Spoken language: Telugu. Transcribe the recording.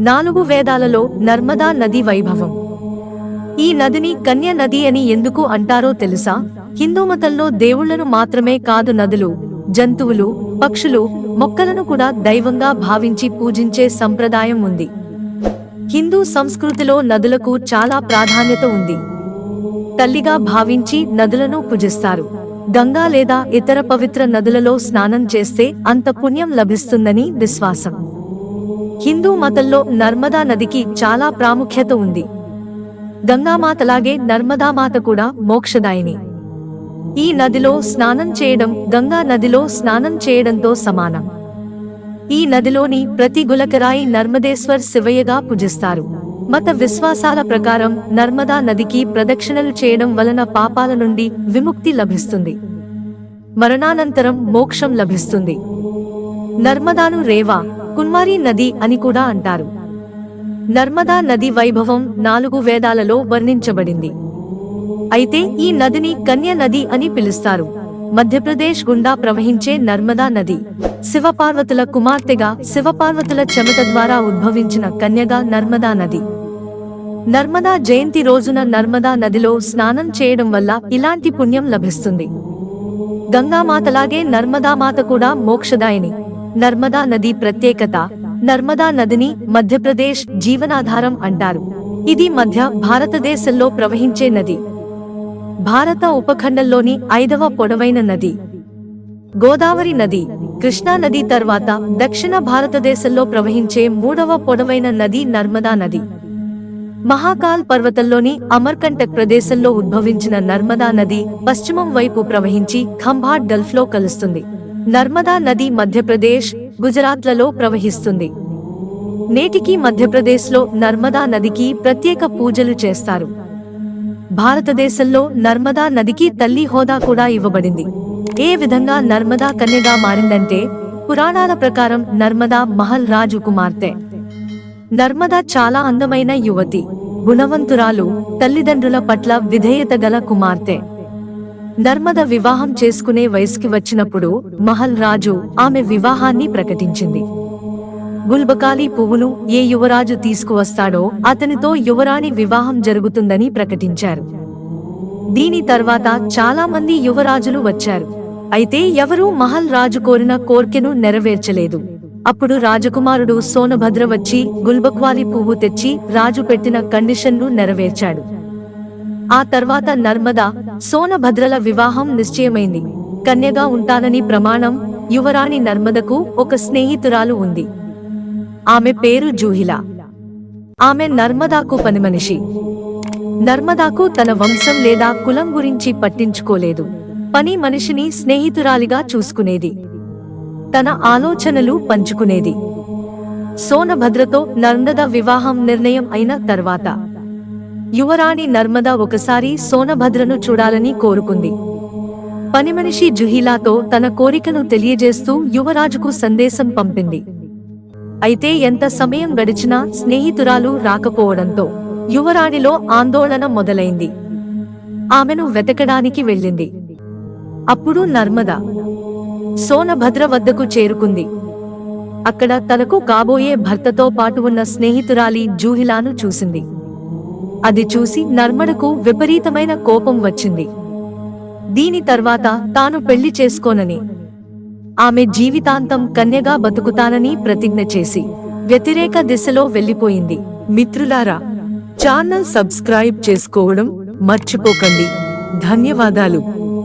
నాలుగు వేదాలలో నర్మదా నది వైభవం. ఈ నదిని కన్య నది అని ఎందుకు అంటారో తెలుసా? హిందూ మతంలో దేవుళ్ళను మాత్రమే కాదు నదులు జంతువులు పక్షులు మొక్కలను కూడా దైవంగా భావించి పూజించే సంప్రదాయం ఉంది. హిందూ సంస్కృతిలో నదులకు చాలా ప్రాధాన్యత ఉంది. తల్లిగా భావించి నదులను పూజిస్తారు. గంగా లేదా ఇతర పవిత్ర నదులలో స్నానం చేస్తే అంత పుణ్యం లభిస్తుందని విశ్వాసం. హిందూ మతంలో నర్మదా నదికి చాలా ప్రాముఖ్యత ఉంది. గంగామాతలాగే నర్మదామాత కూడా మోక్షదాయిని. ఈ నదిలో స్నానం చేయడం గంగా నదిలో స్నానం చేయడంతో సమానం. ఈ నదిలోని ప్రతి గులకరాయి నర్మదేశ్వర్ శివయ్యగా పూజిస్తారు. మత విశ్వాసాల ప్రకారం నర్మదా నదికి ప్రదక్షిణలు చేయడం వలన పాపాల నుండి విముక్తి లభిస్తుంది. మరణానంతరం మోక్షం లభిస్తుంది. నర్మదాను రేవా కున్వారి నది అని కూడా అంటారు. నర్మదా నది వైభవం నాలుగు వేదాలలో వర్ణించబడింది. అయితే ఈ నదిని కన్య నది అని పిలుస్తారు. మధ్యప్రదేశ్ గుండా ప్రవహించే నర్మదా నది శివపార్వతుల కుమార్తెగా శివపార్వతుల చెమట ద్వారా ఉద్భవించిన కన్యగా నర్మదా నది. నర్మదా జయంతి రోజున నర్మదా నదిలో స్నానం చేయడం వల్ల ఇలాంటి పుణ్యం లభిస్తుంది. గంగామాతలాగే నర్మదామాత కూడా మోక్షదాయిని. నర్మదా నది ప్రత్యేకత. నర్మదా నదిని మధ్యప్రదేశ్ జీవనాధారం అంటారు. ఇది మధ్య భారతదేశంలో ప్రవహించే నది. భారత ఉపఖండంలోని ఐదవ పొడవైన నది. గోదావరి నది. కృష్ణా నది తర్వాత దక్షిణ భారతదేశంలో ప్రవహించే మూడవ పొడవైన నది నర్మదా నది. మహాకాల్ పర్వతంలోని అమర్కంటక్ ప్రదేశంలో ఉద్భవించిన నర్మదా నది పశ్చిమం వైపు ప్రవహించి ఖంభాట్ గల్ఫ్లో కలుస్తుంది. నర్మదా నది మధ్యప్రదేశ్ గుజరాత్లలో ప్రవహిస్తుంది. నేటికి మధ్యప్రదేశ్లో నర్మదా నదికి ప్రత్యేక పూజలు చేస్తారు. భారతదేశంలో నర్మదా నదికి తల్లి హోదా కూడా ఇవ్వబడింది. ఏ విధంగా నర్మదా కన్యగా మారిందంటే పురాణాల ప్రకారం నర్మదా మహల్ రాజు కుమార్తె. నర్మదా చాలా అందమైన యువతి గుణవంతురాలు తల్లిదండ్రుల పట్ల విధేయత గల కుమార్తె. నర్మద వివాహం చేసుకునే వయసుకి వచ్చినప్పుడు మహల్ రాజు ఆమె వివాహాన్ని ప్రకటించింది. గుల్బకాలి పువ్వును ఏ యువరాజు తీసుకువస్తాడో అతనితో యువరాణి వివాహం జరుగుతుందని ప్రకటించారు. దీని తర్వాత చాలా మంది యువరాజులు వచ్చారు. అయితే ఎవరూ మహల్ రాజు కోరిన కోర్కెను నెరవేర్చలేదు. అప్పుడు రాజకుమారుడు సోనభద్ర వచ్చి గుల్బక్వాలి పువ్వు తెచ్చి రాజు పెట్టిన కండిషన్ను నెరవేర్చాడు. ఆ తర్వాత నర్మద సోనభద్రల వివాహం నిశ్చయమైంది. కన్యగా ఉంటానని ప్రమాణం యువరాణి నర్మదకు ఒక స్నేహితురాలు ఉంది. ఆమె పేరు జూహిల. ఆమె నర్మదాకు పనిమనిషి నర్మదాకు తన వంశం లేదా కులం గురించి పట్టించుకోలేదు. పని మనిషిని స్నేహితురాలిగా చూసుకునేది. తన ఆలోచనలు పంచుకునేది. సోనభద్రతో నర్మద వివాహం నిర్ణయం అయిన తర్వాత యువరాణి నర్మద ఒకసారి సోనభద్రను చూడాలని కోరుకుంది. పనిమనిషి జుహీలాతో తన కోరికను తెలియజేస్తూ యువరాజుకు సందేశం పంపింది. అయితే ఎంత సమయం గడిచినా స్నేహితురాలు రాకపోవడంతో యువరాణిలో ఆందోళన మొదలైంది. ఆమెను వెతకడానికి వెళ్ళింది. అప్పుడు నర్మద సోనభద్ర వద్దకు చేరుకుంది. అక్కడ తనకు కాబోయే భర్తతో పాటు ఉన్న స్నేహితురాలి జూహిలాను చూసింది. అది చూసి నర్మడకు విపరీతమైన కోపం వచ్చింది. దీని తర్వాత తాను పెళ్ళి చేసుకోనని ఆమె జీవితాంతం కన్యగా బతుకుతానని ప్రతిజ్ఞ చేసి వ్యతిరేక దిశలో వెళ్ళిపోయింది మిత్రులారా ఛానల్ సబ్స్క్రైబ్ చేసుకోవడం మర్చిపోకండి. ధన్యవాదాలు.